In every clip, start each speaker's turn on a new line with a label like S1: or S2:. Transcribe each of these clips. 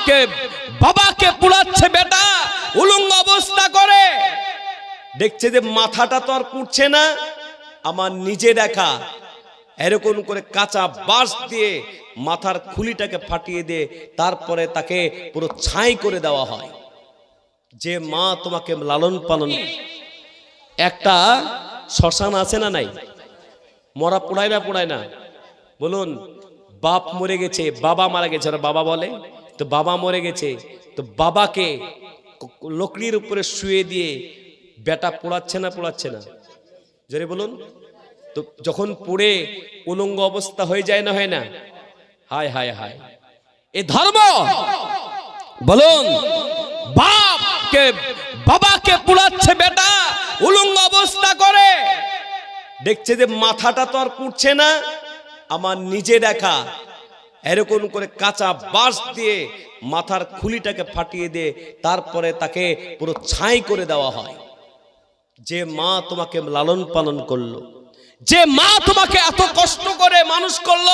S1: বাপকে বাবাকে পুড়াচ্ছে বেটা, উলঙ্গ অবস্থা করে। দেখছে যে মাথাটা তো আর পুড়ছে না, আমার নিজে দেখা। এরকম করে কাঁচা বাঁশ দিয়ে মাথার খুলিটাকে ফাটিয়ে দিয়ে তারপরে তাকে পুরো ছাই করে দেওয়া হয়। যে মা তোমাকে লালন পালন একটা শ্মশান আছে না নাই? মরা পোড়ায় না পোড়ায় না? বলুন, বাপ মরে গেছে, বাবা মারা গেছে বাবা বলে তো বাবা মরে গেছে, তো বাবাকে লকড়ির উপরে শুয়ে দিয়ে বেটা পোড়াচ্ছে না পোড়াচ্ছে না? জোরে বলুন। তো যখন পুড়ে উলঙ্গ অবস্থা হয়ে যায় না হয় না? হায় হায় হায়। এ ধর্ম! বলুন, বাপকে, বাবাকে পুড়াচ্ছে বেটা, উলঙ্গ অবস্থা করে। দেখছে যে মাথাটা তো আর পুড়ছে না, আমার নিজে দেখা এরকম করে কাঁচা বাঁশ দিয়ে মাথার খুলিটাকে ফাটিয়ে দিয়ে তারপরে তাকে পুরো ছাই করে দেওয়া হয়। যে মা তোমাকে লালন পালন করল, যে মা তোমাকে এত কষ্ট করে মানুষ করল,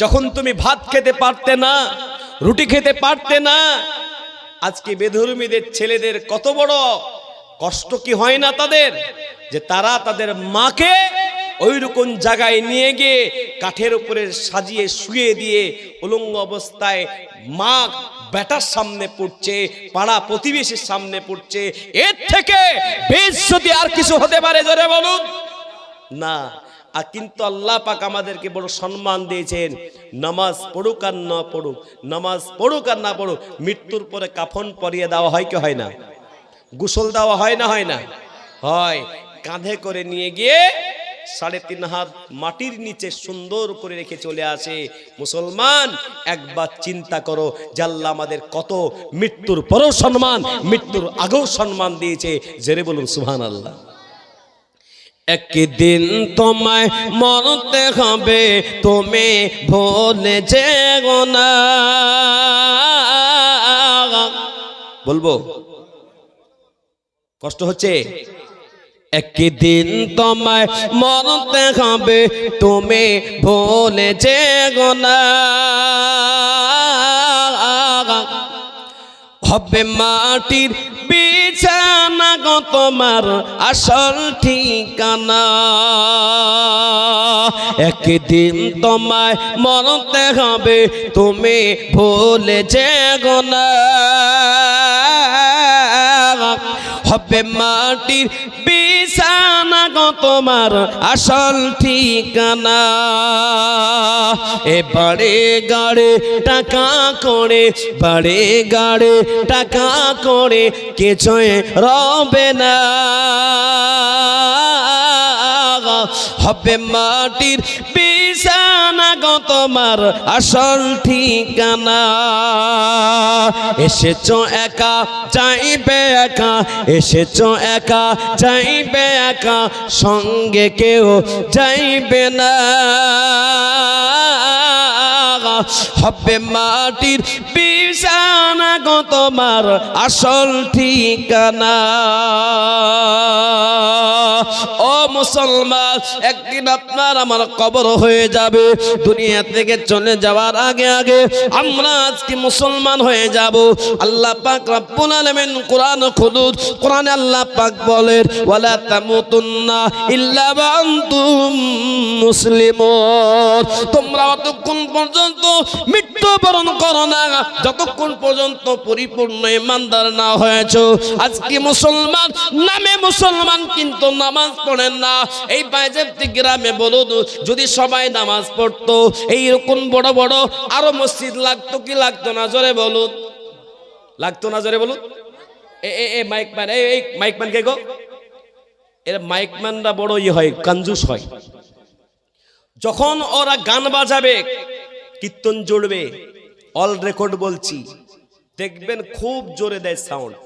S1: যখন তুমি ভাত খেতে পারতে না, রুটি খেতে পারতে না, আজকে বেধর্মীদের ছেলেদের কত বড় কষ্ট কি হয় না তাদের? যে তারা তাদের মাকে ওই রকম জায়গায় নিয়ে গিয়ে কাঠের উপরে সাজিয়ে শুয়ে দিয়ে উলঙ্গ অবস্থায় মা বেটার সামনে পড়ছে, পাড়া প্রতিবেশীর সামনে পড়ছে, এর থেকে বেশ যদি আর কিছু হতে পারে ধরে বলুন। না, আর কিন্তু আল্লাহ পাক আমাদেরকে বড় সম্মান দিয়েছেন। নামাজ পড়ুক আর না পড়ুক, নামাজ পড়ুক আর না পড়ুক, মৃত্যুর পরে কাফন পরিয়ে দেওয়া হয় কি হয় না? গোসল দেওয়া হয় না হয় না? হয়, কাঁধে করে নিয়ে গিয়ে সাড়ে তিন হাত মাটির নিচে সুন্দর করে রেখে চলে আসে। মুসলমান, একবার চিন্তা করো জাল্লা আমাদের কত মৃত্যুর পরও সম্মান, মৃত্যুর আগেও সম্মান দিয়েছে। জেরে বলুন সুহান আল্লাহ একদিন তোমায় মরতে হবে, তুমি ভুলে যেও না। বলব, কষ্ট হচ্ছে? একদিন তোমায় মরতে হবে, তুমি ভুলে যেও না। হবে মাটির বিছানা গো তোমার আসল ঠিকানা। একদিন তোমায় মরতে হবে, তুমি ভুলে যেগো না। হবে মাটির বিছানা গো তোমার আসল ঠিকানা। এবারে গাড়ে টাকা করে, বাড়ে গাড়ে টাকা করে কিছুই রবে না। হবে মাটির বিছানা গো তোমার? আসল ঠিকানা। এসেছ একা, চাইবে একা। এসেছ একা, চাইবে একা। সঙ্গে কেউ যাইবে না। হবে মাটির বিছানা গো তোমার আসল ঠিকানা। ও মুসলমান, একদিন আপনার আমার কবর হয়ে যাবে। দুনিয়া থেকে চলে যাওয়ার আগে আগে আমরা আজকে মুসলমান হয়ে যাব। আল্লাহ পাক রব্বুল আলামিন কোরআন খুলুন। কোরআনে আল্লাহ পাক বলেন, ওয়ালা তামুতুন্না ইল্লা ওয়া আনতুম মুসলিমুন। তোমরা অতক্ষণ পর্যন্ত মৃত্যুবরণ করো না। যতক্ষণ পর্যন্ত পরিপূর্ণ ইমানদার না হয়েছ, আজকে মুসলমান, নামে মুসলমান কিন্তু নামাজ পড়েন না। এই বাইজেপ্তি গ্রামে বলুন, যদি সবাই নামাজ পড়তো এইরকম বড় বড় আরও মসজিদ লাগতো কি লাগতো না? জোরে বলুন। লাগতো না জোরে বলুন? এ এ মাইক এই মাইক কে গো? এর মাইক বড় ইয়ে হয়, কঞ্জুস হয়। যখন ওরা গান বাজাবে কীর্তন জুড়বে। অল রেকর্ড বলছি। দেখবেন খুব জোরে দেয় সাউন্ড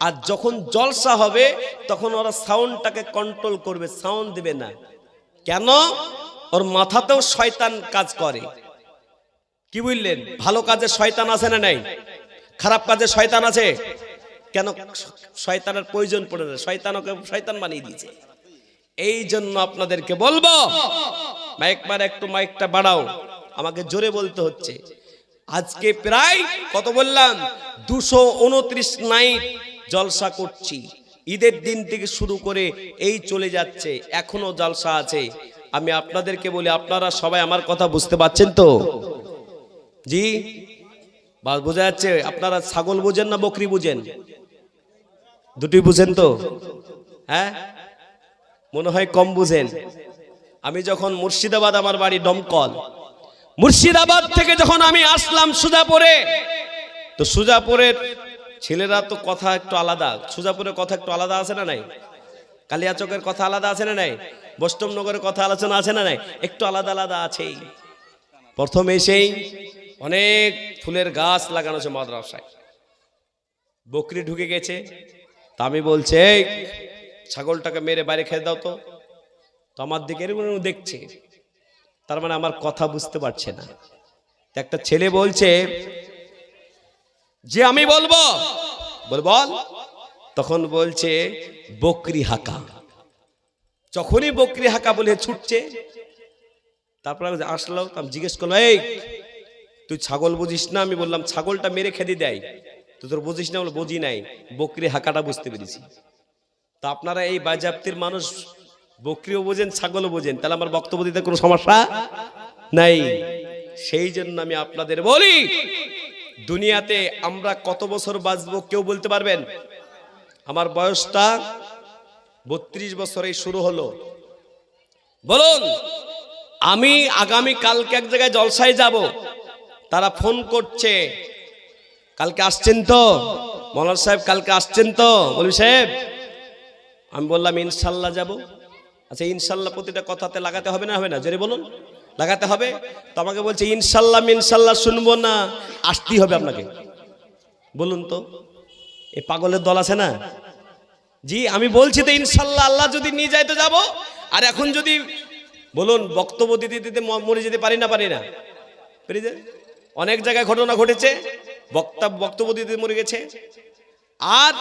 S1: আর যখন জলসা হবে, তখন ওরা সাউন্ডটাকে কন্ট্রোল করবে সাউন্ড দেবে না। কেন? ওর মাথাতেও শয়তান কাজ করে। কি বুঝলেন ভালো কাজে শয়তান আছে না নাই? খারাপ কাজে শয়তান আছে? কেন শয়তানের প্রয়োজন পড়ে না? শয়তান ওকে, শয়তান বানিয়ে দিয়েছে। এই জন্য আপনাদেরকে বলব, মাইক মার একটু মাইকটা বাড়াও। আমাকে জোরে বলতে হচ্ছে। আজকে প্রায় কত বললাম? দুশো উনত্রিশ নাইট জলসা করছি। ঈদের দিন থেকে শুরু করে এই চলে যাচ্ছে, এখনও জলসা আছে। আমি আপনাদেরকে বলি, আপনারা সবাই আমার কথা বুঝতে পারছেন তো? জি? বা বোঝা যাচ্ছে, আপনারা ছাগল বুঝেন না বকরি বুঝেন? দুটি বুঝেন তো? হ্যাঁ? মনে হয় কম বুঝেন। আমি যখন মুর্শিদাবাদ আমার বাড়ি দমকল মুর্শিদাবাদ থেকে যখন আমি আসলাম সুজাপুরে তো সুজাপুরের ছেলেরা তো কথা একটু আলাদা। সুজাপুরের কথা একটু আলাদা আছে না নাই? কালিয়াচকের কথা আলাদা আছে না নাই? বৈষ্ণবনগরের কথা আলোচনা আছে না নাই? একটু আলাদা আলাদা আছেই। প্রথম এসেই অনেক ফুলের গাছ লাগানো আছে মাদ্রাসায়। বকরি ঢুকে গেছে। তা আমি বলছে "এই, ছাগলটাকে মেরে বাইরে খেয়ে দাও তো। তো আমার দিকে এরকম দেখছে। তার মানে আমার কথা বুঝতে পারছে না। একটা ছেলে বলছে, যে আমি বলব। বল বল। তখন বলছে, বকরি হাকা। যখনই বকরি হাকা বলে ছুটছে, তারপর আমি আসলাম আমি জিজ্ঞেস করল এই, তুই ছাগল বুঝিস না? আমি বললাম, ছাগলটা মেরে খেতে দেয়। তুই তোর বুঝিস না? বলে, বুঝি নাই। বকরি হাকাটা বুঝতে পেরেছি। তা আপনারা এই বাজাপ্তির মানুষ বকরিও বোঝেন, ছাগলও বোঝেন। তাহলে আমার বক্তব্য দিতে কোনো সমস্যা নাই। সেই জন্য আমি আপনাদের বলি, দুনিয়াতে আমরা কত বছর বাঁচবো কেউ বলতে পারবেন? আমার বয়সটা বত্রিশ বছরেই শুরু হলো। বলুন, আমি আগামী কালকে এক জায়গায় জলসায় যাব। তারা ফোন করছে, কালকে আসছেন তো? মলার সাহেব, কালকে আসছেন তো? বলি সাহেব, আমি বললাম, ইনশাল্লাহ যাব। আচ্ছা ইনশাল্লাহ প্রতিটা কথাতে লাগাতে হবে না হবে না? জোরে বলুন। লাগাতে হবে? তো আমাকে বলছে, ইনশাল্লাহ ইনশাল্লাহ শুনব না। আসতেই হবে আপনাকে। বলুন তো, এ পাগলের দল আছে না? জি, আমি বলছি তো, ইনশাল্লাহ, আল্লাহ যদি নিয়ে যায় তো যাব। আর এখন যদি, বলুন, বক্তব্য দিতে দিতে মরে যেতে পারি না পারি না? অনেক জায়গায় ঘটনা ঘটেছে, বক্তা, বক্তব্য দিতে মরে গেছে। আর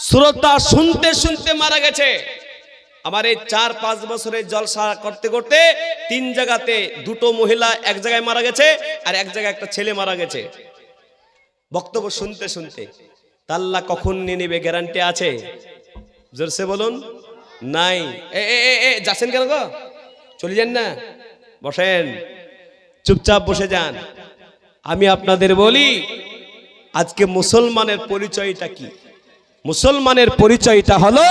S1: শ্রোতা শুনতে শুনতে মারা গেছে। আমার এই চার পাঁচ বছরের জলসা করতে করতে তিন জায়গাতে দুটো মহিলা এক জায়গায় মারা গেছে আর এক জায়গায় একটা ছেলে মারা গেছে। বক্তব্য শুনতে শুনতে তাল্লা কখন নিয়ে নেবে গ্যারান্টি আছে? জোরসে বলুন। নাই। এ, এ যাচ্ছেন কেন গো? চলে যান না। বসেন। চুপচাপ বসে যান। আমি আপনাদের বলি আজকে মুসলমানের পরিচয়টা কি? মুসলমানের পরিচয়টা হলো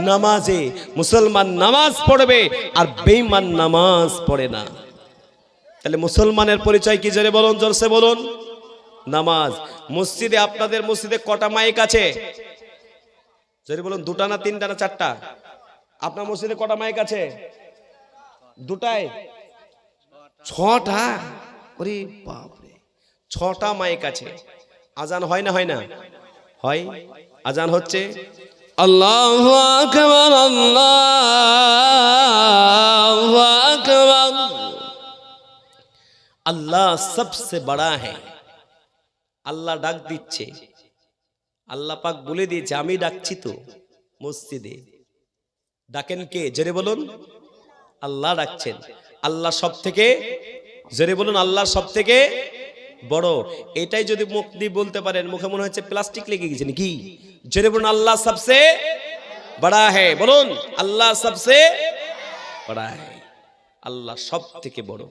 S1: নামাজে। মুসলমান নামাজ পড়বে আর বেঈমান নামাজ পড়ে না। তাহলে মুসলমানের পরিচয় কি জোরে বলুন, জোরসে বলুন? নামাজ। মসজিদে, আপনাদের মসজিদে কটা মাইক আছে? জোরে বলুন, দুটা না তিনটা না চারটা? আপনার মসজিদে কটা মাইক আছে? দুটায়? ছটা? ওরে বাপরে। ছটা মাইক আছে। আজান হয় না হয় না? হয়। আজান হচ্ছে। আল্লাহু আকবার আল্লাহু আকবার। আল্লাহ সবসে বড়া হ্যাঁ আল্লাহ ডাক দিচ্ছে। আল্লাহ পাক বলে দিয়েছে আমি ডাকছি তো মসজিদে। ডাকেন কে? জোরে বলুন। আল্লাহ ডাকছেন। আল্লাহ সব থেকে জোরে বলুন আল্লাহ সব থেকে বড়। এটাই যদি মুখ দিয়ে বলতে পারেন, মুখে মনে হচ্ছে প্লাস্টিক লেগে গেছে নাকি? জোরে বলুন, আল্লাহ সবসে বড়া है বলুন, আল্লাহ সবসে বড়া है আল্লাহ সব থেকে বড়।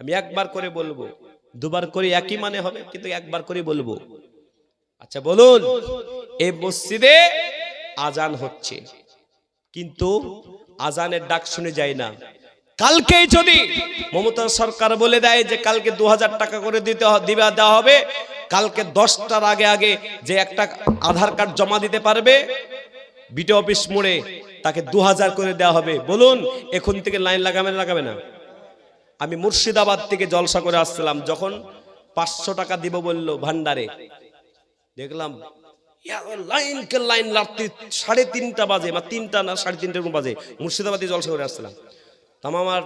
S1: আমি একবার করে বলব, দুবার করে একই মানে হবে, কিন্তু একবার করে বলব। আচ্ছা বলুন এই মসজিদে আজান হচ্ছে, কিন্তু আজানের ডাক শুনে যায় না। কালকেই যদি মমতা সরকার বলে দেয় যে কালকে দু হাজার টাকা করে দিতে দিবা দেওয়া হবে কালকে দশটার আগে আগে যে একটা আধার কার্ড জমা দিতে পারবে বিটি অফিস মোড়ে তাকে দু হাজার করে দেওয়া হবে। বলুন এখন থেকে লাইন লাগাবে না লাগাবে না? আমি মুর্শিদাবাদ থেকে জলসা করে আসছিলাম যখন পাঁচশো টাকা দিব বলল ভান্ডারে দেখলাম ইয়া, লাইন রাত্রি সাড়ে তিনটা বাজে বা তিনটা না সাড়ে তিনটা বাজে। মুর্শিদাবাদে জলসা করে আসছিলাম। তাম আমার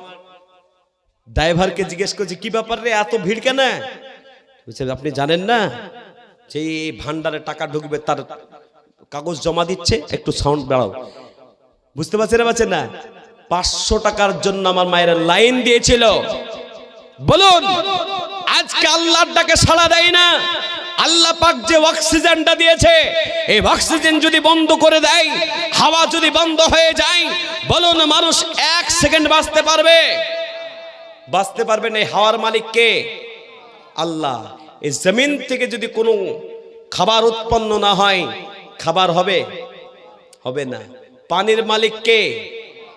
S1: ড্রাইভারকে জিজ্ঞেস করছি, কি ব্যাপার রে, এত ভিড় কেন? আপনি জানেন না যে ভান্ডারে টাকা ঢুকবে তার কাগজ জমা দিচ্ছে, একটু সাউন্ড বাড়াও। বুঝতে পারছেন না পারছেন না পাঁচশো টাকার জন্য আমার মায়ের লাইন দিয়েছিল। বলুন, আজকে আল্লাহর ডাকে সাড়া দেয় না? আল্লাহ পাক যে অক্সিজেনটা দিয়েছে, এই অক্সিজেন যদি বন্ধ করে দেয়, হাওয়া যদি বন্ধ হয়ে যায়, বলুন, মানুষ এক সেকেন্ড বাঁচতে পারবে। বাঁচতে পারবে না হাওয়ার মালিক কে? আল্লাহ। এই জমিন থেকে যদি কোনো খাবার উৎপন্ন না হয়, খাবার হবে? হবে না। পানির মালিক কে?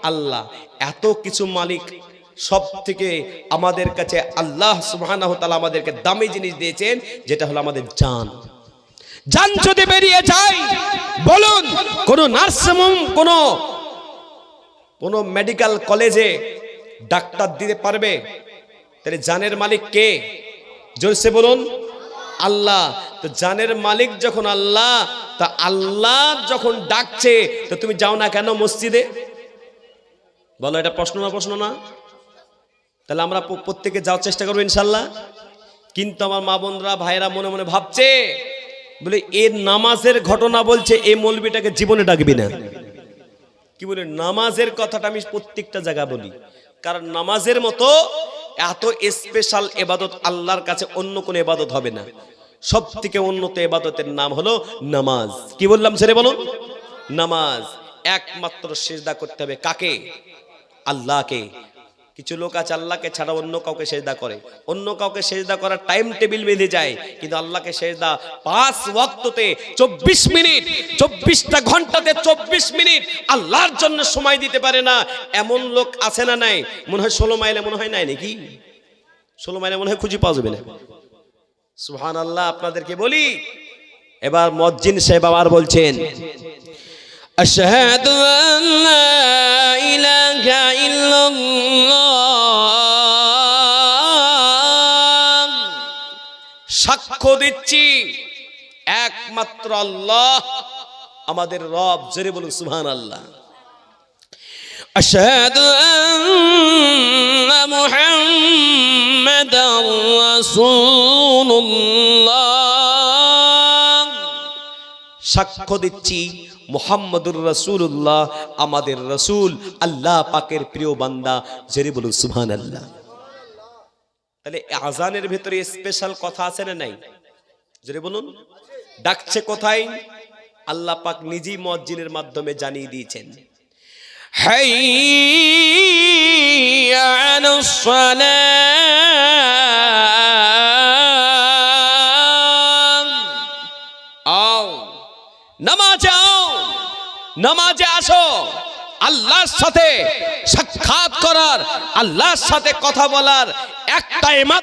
S1: আল্লাহ। এত কিছু মালিক সব থেকে আমাদের কাছে আল্লাহ সুবহানাহু তাআলা আমাদেরকে দামি জিনিস দিয়েছেন, যেটা হলো আমাদের জান। জান যদি বেরিয়ে যায়, বলুন, কোন নার্সিংহোম কোন কোন মেডিকেল কলেজে ডাক্তার দিতে পারবে? তাহলে জানের মালিক কে? জোরসে বলুন, আল্লাহ। তো জানের মালিক যখন আল্লাহ, তা আল্লাহ যখন ডাকছে, তো তুমি যাও না কেন মসজিদে? বলো, এটা প্রশ্ন না প্রশ্ন না? তাহলে আমরা প্রত্যেকে যাওয়ার চেষ্টা করব ইনশাল্লাহ। কিন্তু আমার মা বোনরা ভাইরা মনে মনে ভাবছে, বলে এর নামাজের ঘটনা বলছে, এই মৌলবিটাকে জীবনে ডাকবি না। কি বলে, নামাজের কথাটা আমি প্রত্যেকটা জায়গা বলি। কারণ নামাজের মতো এত স্পেশাল এবাদত আল্লাহর কাছে অন্য কোনো এবাদত হবে না। সব থেকে উন্নত এবাদতের নাম হলো নামাজ। কি বললাম ছেড়ে বলো নামাজ। একমাত্র সেজদা করতে হবে কাকে? আল্লাহকে। কিছু লোক আছে, আল্লাহকে ছাড়া অন্য কাউকে সেজদা করে। অন্য কাউকে সেজদা করার টাইম টেবিল বেঁধে যায়, কিন্তু আল্লাহকে সেজদা পাঁচ ওয়াক্ততে চব্বিশ মিনিট, চব্বিশটা ঘন্টাতে চব্বিশ মিনিট আল্লাহর জন্য সময় দিতে পারে না। এমন লোক আছে না নাই? মনে হয় ষোলো মাইলে মনে হয় নাই নাকি? ষোলো মাইলে মনে হয় খুঁজে পাওয়া যাবে না। সুহান আল্লাহ আপনাদেরকে বলি, এবার মজ্জিন সাহেব আবার বলছেন,
S2: আশহাদু আল্লা ইলাহা
S1: ইল্লাল্লাহ দিচ্ছি একমাত্র আল্লাহ আমাদের রব জোরে বলুন সুহান আল্লাহ
S2: أشهد أن محمدا رسول الله
S1: সাক্ষ্য দিচ্ছি মোহাম্মদুর রসুল্লাহ আমাদের রসুল আল্লাহ পাকের প্রিয় বান্দা জেরে বলুন সুহান আল্লাহ তাহলে আজানের ভেতরে স্পেশাল কথা আছে না নাই জোরে বলুন। ডাকছে কোথায়? আল্লাহ পাক নিজেই মজ্জিনের মাধ্যমে জানিয়ে দিয়েছেন। নামাজে আও। আসো। আল্লাহর সাথে সাক্ষাৎ করার, আল্লাহর সাথে কথা বলার একটাই